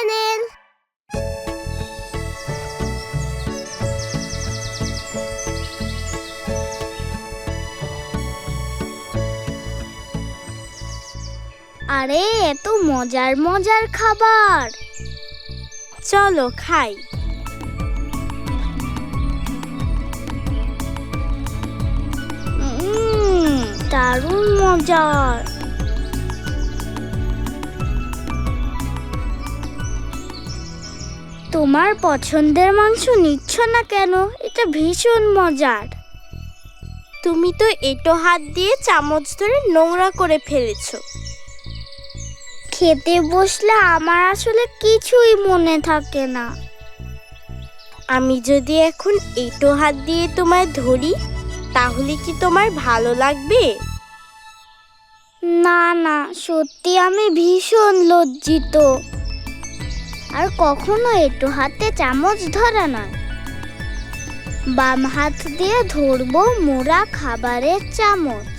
Channel আরে এত মজার মজার খাবার। চলো খাই। দারুণ মজার। তোমার পছন্দের মাংস নিচ্ছ না কেন? এটা ভীষণ মজার। তুমি তো এটো হাত দিয়ে চামচ ধরে নোংরা করে ফেলেছ। খেতে বসলে আমার আসলে কিছুই মনে থাকে না। আমি যদি এখন এটো হাত দিয়ে তোমায় ধরি, তাহলে কি তোমার ভালো লাগবে? না না, সত্যি আমি ভীষণ লজ্জিত। আর কখনো একটু হাতে চামচ ধরা না বাম হাত দিয়ে ধরবো মোড়া খাবারের চামচ।